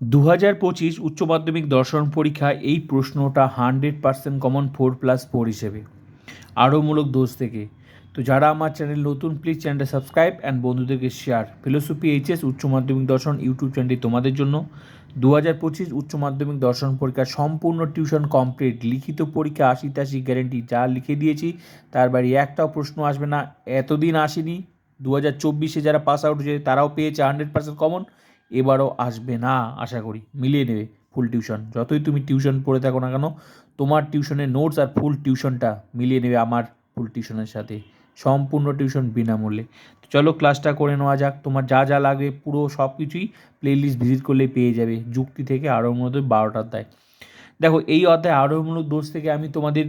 দু হাজার পঁচিশ উচ্চ মাধ্যমিক দর্শন পরীক্ষা এই প্রশ্নটা hundred percent common four plus four হিসেবে। আরোমূলক দোষ থেকে। তো যারা আমার চ্যানেল নতুন প্লিজ চ্যানেলটা সাবস্ক্রাইব অ্যান্ড বন্ধুদেরকে শেয়ার ফিলোসফি এইচএস উচ্চ মাধ্যমিক দর্শন ইউটিউব চ্যানেলটি তোমাদের জন্য। দু হাজার পঁচিশ উচ্চ মাধ্যমিক দর্শন পরীক্ষা সম্পূর্ণ টিউশন কমপ্লিট লিখিত পরীক্ষা আশি তাশি গ্যারেন্টি যা লিখে দিয়েছি, তার বাড়ি একটাও প্রশ্ন আসবে না। এতদিন আসেনি। দু হাজার চব্বিশে যারা পাস আউট হয়েছে, তারাও পেয়েছে হান্ড্রেড পার্সেন্ট কমন এবারও আসবে না, আশা করি। মিলিয়ে নেবে ফুল টিউশন যতই তুমি টিউশন পড়ে থাকো না কেন, তোমার টিউশনের নোটস আর ফুল টিউশনটা মিলিয়ে নেবে আমার ফুল টিউশনের সাথে। সম্পূর্ণ টিউশন বিনামূল্যে। তো চলো ক্লাসটা করে নেওয়া যাক। তোমার যা যা লাগবে পুরো সব কিছুই প্লেলিস্ট ভিজিট করলে পেয়ে যাবে যুক্তি থেকে আরও মূলত বারোটার দায়। দেখো, এই অধ্যায় আরোহমূলক দোষ থেকে আমি তোমাদের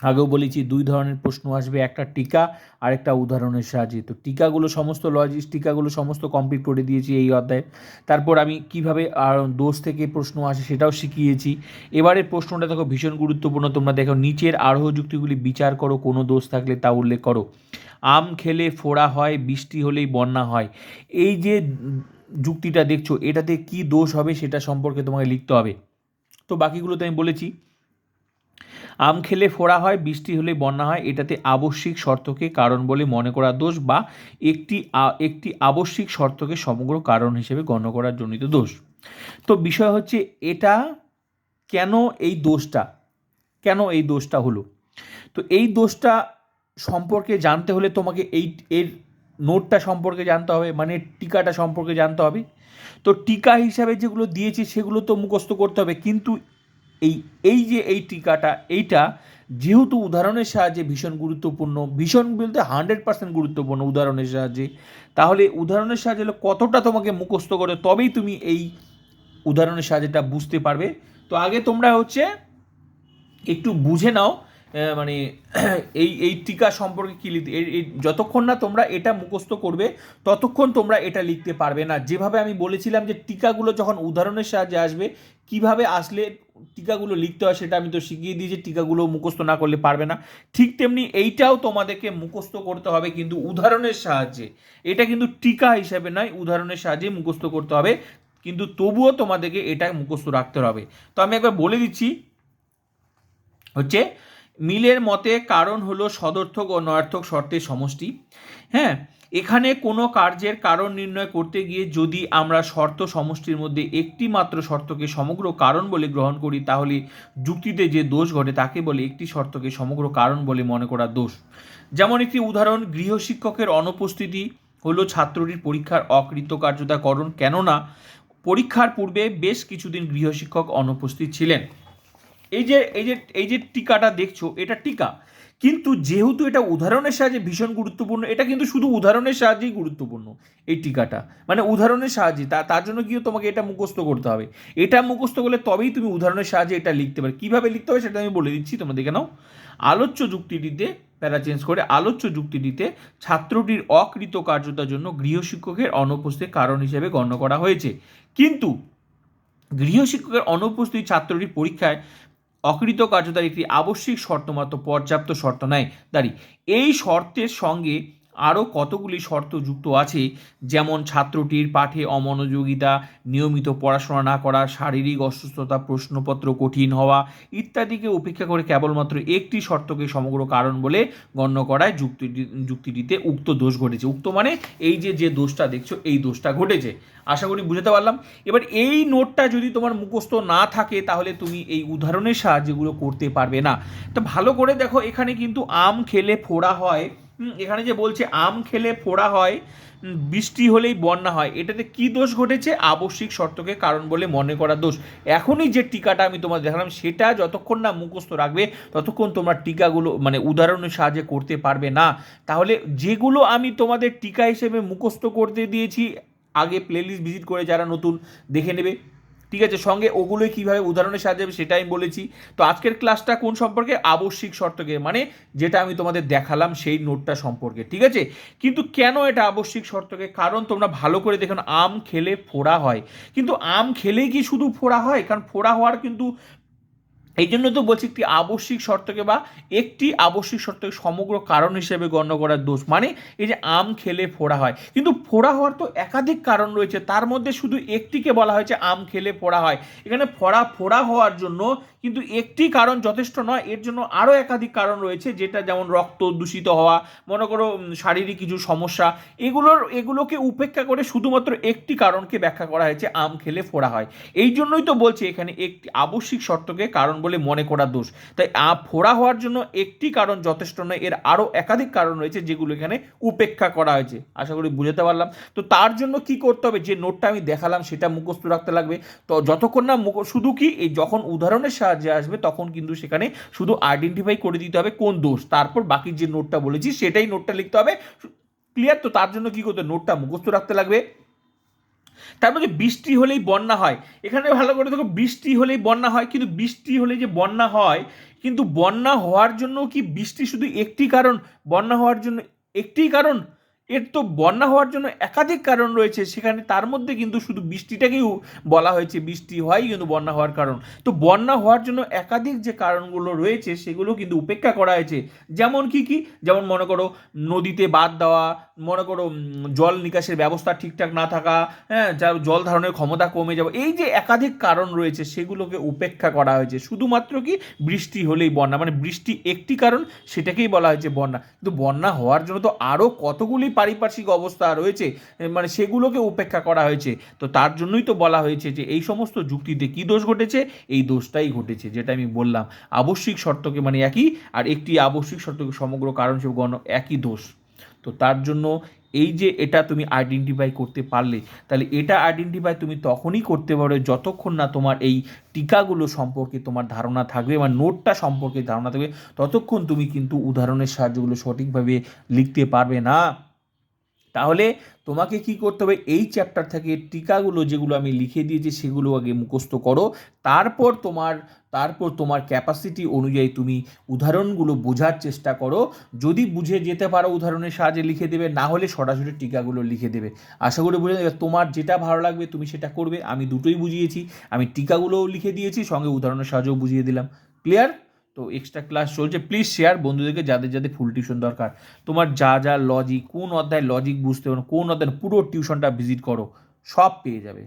আগেও বলেছি দুই ধরনের প্রশ্ন আসবে, একটা টিকা আর একটা উদাহরণের সাহায্যে। তো টিকাগুলো সমস্ত লজিস, টিকাগুলো সমস্ত কমপ্লিট করে দিয়েছি এই অধ্যায়ে। তারপর আমি কীভাবে আর দোষ থেকে প্রশ্ন আসে সেটাও শিখিয়েছি। এবারের প্রশ্নটা দেখো ভীষণ গুরুত্বপূর্ণ, তোমরা দেখো নিচের আরোহ যুক্তিগুলি বিচার করো, কোনো দোষ থাকলে তা উল্লেখ করো। আম খেলে ফোড়া হয়, বৃষ্টি হলেই বন্যা হয়। এই যে যুক্তিটা দেখছ, এটাতে কি দোষ হবে সেটা সম্পর্কে তোমাকে লিখতে হবে। তো বাকিগুলোতে আমি বলেছি আম খেলে ফোড়া হয়, বৃষ্টি হলে বন্যা হয়, এটাতে আবশ্যিক শর্তকে কারণ বলে মনে করা দোষ বা একটি একটি আবশ্যিক শর্তকে সমগ্র কারণ হিসেবে গণ্য করার জনিত দোষ। তো বিষয় হচ্ছে, এটা কেন এই দোষটা? কেন এই দোষটা হলো? তো এই দোষটা সম্পর্কে জানতে হলে তোমাকে এই, এর নোটটা সম্পর্কে জানতে হবে মানে টিকাটা সম্পর্কে জানতে হবে। তো টিকা হিসাবে যেগুলো দিয়েছি, সেগুলো তো মুখস্থ করতে হবে, কিন্তু এই এই যে এই টিকাটা, এইটা যেহেতু উদাহরণের সাহায্যে ভীষণ গুরুত্বপূর্ণ, ভীষণ বলতে হান্ড্রেড পার্সেন্ট গুরুত্বপূর্ণ উদাহরণের সাহায্যে, তাহলে উদাহরণের সাহায্যে কতটা তোমাকে মুখস্থ করে তবেই তুমি এই উদাহরণের সাহায্যেটা বুঝতে পারবে। তো আগে তোমরা হচ্ছে একটু বুঝে নাও মানে এই এই টিকা সম্পর্কে কী লিখতে যতক্ষণ না তোমরা এটা মুখস্থ করবে, ততক্ষণ তোমরা এটা লিখতে পারবে না। যেভাবে আমি বলেছিলাম যে টিকাগুলো যখন উদাহরণের সাহায্যে আসবে, কীভাবে আসলে টিকাগুলো লিখতে হয় সেটা আমি তো শিখিয়ে দিয়েছি, টিকাগুলো মুখস্থ না করলে পারবে না। ঠিক তেমনি এইটাও তোমাদেরকে মুখস্থ করতে হবে কিন্তু উদাহরণের সাহায্যে। এটা কিন্তু টিকা হিসাবে নয়, উদাহরণের সাহায্যে মুখস্থ করতে হবে। কিন্তু তবুও তোমাদেরকে এটা মুখস্থ রাখতে হবে। তো আমি একবার বলে দিচ্ছি, হচ্ছে মিলের মতে কারণ হলো সদর্থক ও নয়ার্থক শর্তের সমষ্টি। হ্যাঁ এখানে কোনো কার্যের কারণ নির্ণয় করতে গিয়ে যদি আমরা শর্ত সমষ্টির মধ্যে একটি মাত্র শর্তকে সমগ্র কারণ বলে গ্রহণ করি, তাহলে যুক্তিতে যে দোষ ঘটে তাকে বলে একটি শর্তকে সমগ্র কারণ বলে মনে করা দোষ। যেমন একটি উদাহরণ গৃহশিক্ষকের অনুপস্থিতি হলো ছাত্রটির পরীক্ষার অকৃতকার্যতাকরণ, কেননা পরীক্ষার পূর্বে বেশ কিছুদিন গৃহশিক্ষক অনুপস্থিত ছিলেন। এই যে এই যে এই যে টিকাটা দেখছ, এটা টিকা। কিন্তু যেহেতু এটা উদাহরণের সাহায্যে ভীষণ গুরুত্বপূর্ণ, এটা কিন্তু শুধু উদাহরণের সাহায্যেই গুরুত্বপূর্ণ, এই টিকাটা। মানে উদাহরণের সাহায্যে, তা, তার জন্য গিয়ে তোমাকে এটা মুখস্থ করতে হবে। এটা মুখস্থ করলে তবেই তুমি উদাহরণের সাহায্যে এটা লিখতে পারবে কীভাবে লিখতে হবে সেটা আমি বলে দিচ্ছি, তোমরা দেখে নাও। আলোচ্য যুক্তিটিতে, প্যারা চেঞ্জ করে আলোচ্য যুক্তিটিতে ছাত্রটির অকৃত কার্যতার জন্য গৃহশিক্ষকের অনুপস্থিতির কারণ হিসেবে গণ্য করা হয়েছে। কিন্তু গৃহশিক্ষকের অনুপস্থিত ছাত্রটির পরীক্ষায় অকৃত কার্যতার একটি আবশ্যিক শর্ত মাত্র পর্যাপ্ত শর্ত নয় দাঁড়ি এই শর্তের সঙ্গে আরও কতগুলি শর্ত যুক্ত আছে? যেমন ছাত্রটির পাঠে অমনোযোগিতা, নিয়মিত পড়াশোনা না করা, শারীরিক অসুস্থতা, প্রশ্নপত্র কঠিন হওয়া ইত্যাদিকে উপেক্ষা করে কেবলমাত্র একটি শর্তকে সমগ্র কারণ বলে গণ্য করায় যুক্তি যুক্তিটিতে উক্ত দোষ ঘটেছে। উক্ত মানে এই যে যে দোষটা দেখছ, এই দোষটা ঘটেছে। আশা করি বুঝতে পারলাম? এবার এই নোটটা যদি তোমার মুখস্থ না থাকে, তাহলে তুমি এই উদাহরণের সাহায্যগুলো করতে পারবে না। তো ভালো করে দেখো, এখানে কিন্তু আম খেলে ফোড়া হয়। এখানে যে বলছে আম খেলে ফোড়া হয় বৃষ্টি হলেই বন্যা হয়, এটাতে কি দোষ ঘটেছে? আবশ্যিক শর্তকে কারণ বলে মনে করা দোষ। এখনই যে টিকাটা আমি তোমাদের দেখালাম, সেটা যতক্ষণ না মুখস্থ রাখবে, ততক্ষণ তোমরা টিকাগুলো মানে উদাহরণের সাহায্যে করতে পারবে না। তাহলে যেগুলো আমি তোমাদের টিকা হিসেবে মুখস্থ করতে দিয়েছি, আগে প্লেলিস্ট ভিজিট করে যারা নতুন, দেখে নেবে। ঠিক আছে, সঙ্গে ওগুলোই কীভাবে উদাহরণের সাহায্যে হবে সেটা আমি বলেছি। তো আজকের ক্লাসটা কোন সম্পর্কে? আবশ্যিক শর্তকে মানে যেটা আমি তোমাদের দেখালাম সেই নোটটা সম্পর্কে, ঠিক আছে? কিন্তু কেন এটা আবশ্যিক শর্তকে? কারণ তোমরা ভালো করে দেখুন, আম খেলে ফোড়া হয়। কিন্তু আম খেলেই কি শুধু ফোড়া হয়? কারণ ফোড়া হওয়ার কিন্তু এই জন্য তো বলছি একটি আবশ্যিক শর্তকে বা একটি আবশ্যিক শর্তকে সমগ্র কারণ হিসেবে গণ্য করার দোষ। মানে এই যে আম খেলে ফোড়া হয়। কিন্তু ফোড়া হওয়ার তো একাধিক কারণ রয়েছে। তার মধ্যে শুধু একটিকে বলা হয়েছে আম খেলে ফোড়া হয়। এখানে ফোড়া ফোড়া হওয়ার জন্য কিন্তু একটি কারণ যথেষ্ট নয়। এর জন্য আরও একাধিক কারণ রয়েছে, যেটা যেমন রক্ত দূষিত হওয়া, মনে করো শারীরিক কিছু সমস্যা, এগুলোর, এগুলোকে উপেক্ষা করে শুধুমাত্র একটি কারণকে ব্যাখ্যা করা হয়েছে, আম খেলে ফোড়া হয়। এই জন্যই তো বলছি এখানে একটি আবশ্যিক শর্তকে কারণ বলে মনে করা দোষ। তাই ফোড়া হওয়ার জন্য একটি কারণ যথেষ্ট নয়, এর আরও একাধিক কারণ রয়েছে যেগুলো এখানে উপেক্ষা করা হয়েছে। আশা করি বুঝতে পারলাম। তো তার জন্য কি করতে হবে? যে নোটটা আমি দেখালাম সেটা মুখস্থ রাখতে লাগবে। তো যতক্ষণ না মুখ, শুধু কি এই যখন উদাহরণের সাহায্যে আসবে তখন কিন্তু সেখানে শুধু আইডেন্টিফাই করে দিতে হবে কোন দোষ। তারপর বাকি যে নোটটা বলেছি সেটাই নোটটা লিখতে হবে। ক্লিয়ার তো তার জন্য কি করতে? নোটটা মুখস্থ রাখতে লাগবে। তারপর যে বৃষ্টি হলেই বন্যা হয়। এখানে ভালো করে দেখো, বৃষ্টি হলেই বন্যা হয়, কিন্তু বৃষ্টি হলে যে বন্যা হয়, কিন্তু বন্যা হওয়ার জন্য কি বৃষ্টি শুধু একটি কারণ? বন্যা হওয়ার জন্য একটি কারণ? এর তো বন্যা হওয়ার জন্য একাধিক কারণ রয়েছে। সেখানে তার মধ্যে কিন্তু শুধু বৃষ্টিটাকেও বলা হয়েছে। বৃষ্টি হয় কিন্তু বন্যা হওয়ার কারণ। তো বন্যা হওয়ার জন্য একাধিক যে কারণগুলো রয়েছে, সেগুলো কিন্তু উপেক্ষা করা হয়েছে। যেমন কি কি? যেমন মনে করো, নদীতে বাদ দেওয়া, মনে করো জল নিকাশের ব্যবস্থা ঠিকঠাক না থাকা হ্যাঁ যা জল ধারণের ক্ষমতা কমে যাওয়া, এই যে একাধিক কারণ রয়েছে, সেগুলোকে উপেক্ষা করা হয়েছে। শুধুমাত্র কি? বৃষ্টি হলেই বন্যা। মানে বৃষ্টি একটি কারণ, সেটাকেই বলা হয়েছে বন্যা। কিন্তু বন্যা হওয়ার জন্য তো আরও কতগুলি পারিপার্শ্বিক অবস্থা রয়েছে মানে সেগুলোকে উপেক্ষা করা হয়েছে। তো তার জন্যই তো বলা হয়েছে যে, এই সমস্ত যুক্তিতে কি দোষ ঘটেছে? এই দোষটাই ঘটেছে, যেটা আমি বললাম। আবশ্যিক শর্তকে মানে একই, আর একটি আবশ্যিক শর্তকে সমগ্র কারণ হিসেবে গণ একই দোষ। তো তার জন্য এই যে এটা তুমি আইডেন্টিফাই করতে পারলে, তাহলে এটা আইডেন্টিফাই তুমি তখনই করতে পারো যতক্ষণ না তোমার এই টিকাগুলো সম্পর্কে তোমার ধারণা থাকবে বা নোটটা সম্পর্কে ধারণা থাকবে, ততক্ষণ তুমি কিন্তু উদাহরণের সাহায্যগুলো সঠিকভাবে লিখতে পারবে না। তাহলে তোমাকে কি করতে হবে? এই চ্যাপ্টার থেকে টিকাগুলো যেগুলো আমি লিখে দিয়েছি সেগুলো আগে মুখস্থ করো। তারপর তোমার তারপর তোমার ক্যাপাসিটি অনুযায়ী তুমি উদাহরণগুলো বোঝার চেষ্টা করো। যদি বুঝে যেতে পারো উদাহরণের সাহায্যে লিখে দেবে, না হলে সরাসরি টিকাগুলো লিখে দেবে। আশা করি বুঝে যাবে তোমার যেটা ভালো লাগবে তুমি সেটা করবে। আমি দুটোই বুঝিয়েছি, আমি টিকাগুলোও লিখে দিয়েছি, সঙ্গে উদাহরণের সাহায্যেও বুঝিয়ে দিলাম। ক্লিয়ার তো এক্সট্রা ক্লাস চলছে। প্লিজ শেয়ার বন্ধুদেরকে যাদের যাদের ফুল টিউশন দরকার। তোমার যা যা লজিক কোন অধ্যায় লজিক বুঝতে পারো, কোন অধ্যায় পুরো টিউশনটা ভিজিট করো, সব পেয়ে যাবে।